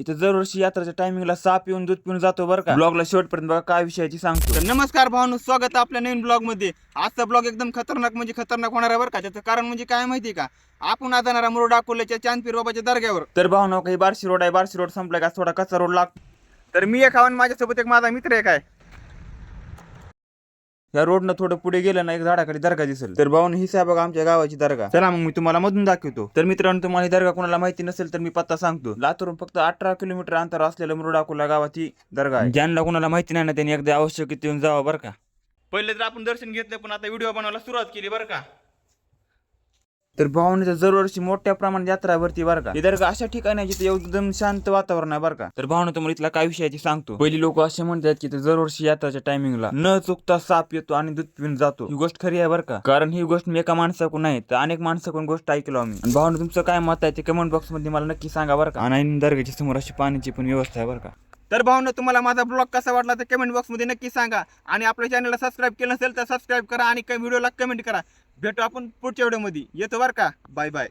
इथं दरवर्षी यात्राच्या टायमिंगला साप येऊन दूध पिऊन जातो बरं का. ब्लॉगला शेवटपर्यंत बघा काय विषयाची सांगतो. तर नमस्कार भावांनो स्वागत आहे आपल्या नवीन ब्लॉगमध्ये. आजचा ब्लॉग एकदम खतरनाक म्हणजे खतरनाक होणार आहे बरं का. त्याचं कारण म्हणजे काय माहिती का? आपण आज जाणार मुरुड अकोल्याच्या चांदपीर बाबाच्या दर्ग्यावर. तर भावना काही बारशी रोड आहे बारशी रोड संपला का? थोडा कच्चा रोड लागतो. तर मी एक आणि माझ्यासोबत एक माझा मित्र एक आहे. या रोडनं थोडं पुढे गेलं ना एक झाडाखाली दर्गा दिसेल. तर भाऊन ही साहेब आमच्या गावाची दर्गा. चला मग मी तुम्हाला मधून दाखवतो. तर मित्रांनो तुम्हाला ही दर्गा कोणाला माहिती नसेल तर मी पत्ता सांगतो. लातूरून फक्त अठरा किलोमीटर अंतर असलेलं मुरुडाकुला गावाची दर्गा आहे. ज्यांना कोणाला माहिती नाही ना त्यांनी एकदा आवश्यक येऊन जावं बरं का? पहिले तर आपण दर्शन घेतलं पण आता व्हिडिओ बनवायला सुरुवात केली बरं का? तर भावनेचा दरवर्षी मोठ्या प्रमाणात यात्रा भरती बरं का. दर्गा अशा ठिकाणी आहे जिथे एकदम शांत वातावरण आहे बरं का. तर भावना तुम्हाला इथला काय विषयाची सांगतो. पहिली लोक असे म्हणतात की दरवर्षी यात्राच्या टायमिंगला न चुकता साप येतो आणि दूध पिऊन जातो. ही गोष्ट खरी आहे बरं का. कारण ही गोष्ट मी एका माणसाकडून नाही तर अनेक माणसाकडून गोष्ट ऐकलो आम्ही. भावना तुमचं काय मत आहे ते कमेंट बॉक्समध्ये मला नक्की सांगा बरं का. आणि दर्गाच्या समोर अशी पाण्याची पण व्यवस्था आहे बरं का. तर भावना तुम्हाला माझा ब्लॉग कसा वाटला तर कमेंट बॉक्समध्ये नक्की सांगा. आणि आपल्या चॅनलला सबस्क्राईब केलं नसेल तर सबस्क्राईब करा आणि व्हिडिओला कमेंट करा. भेटू आपण पुढच्या व्हिडिओमध्ये. येतो बरं का? Bye bye.